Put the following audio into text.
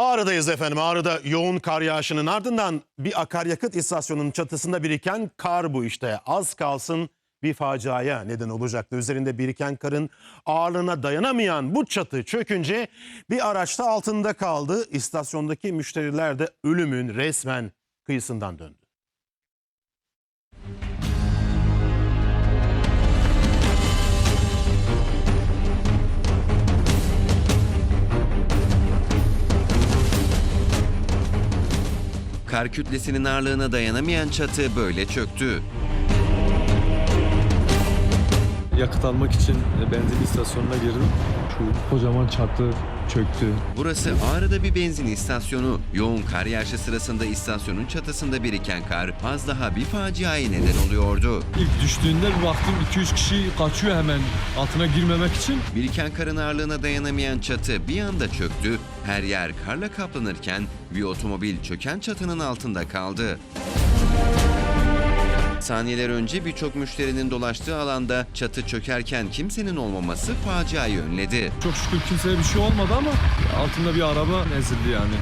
Ağrı'dayız efendim. Ağrı'da yoğun kar yağışının ardından bir akaryakıt istasyonunun çatısında biriken kar bu işte. Az kalsın bir faciaya neden olacaktı. Üzerinde biriken karın ağırlığına dayanamayan bu çatı çökünce bir araçta altında kaldı. İstasyondaki müşteriler de ölümün resmen kıyısından döndü. Kar kütlesinin ağırlığına dayanamayan çatı böyle çöktü. Yakıt almak için e, benzin istasyonuna girdim. Şu kocaman çatı çöktü. Burası Ağrı'da bir benzin istasyonu. Yoğun kar yağışı sırasında istasyonun çatısında biriken kar az daha bir faciaya neden oluyordu. İlk düştüğünde bir baktım 2-3 kişi kaçıyor hemen altına girmemek için. Biriken karın ağırlığına dayanamayan çatı bir anda çöktü. Her yer karla kaplanırken bir otomobil çöken çatının altında kaldı. Saniyeler önce birçok müşterinin dolaştığı alanda çatı çökerken kimsenin olmaması faciayı önledi. Çok şükür kimseye bir şey olmadı ama altında bir araba ezildi yani.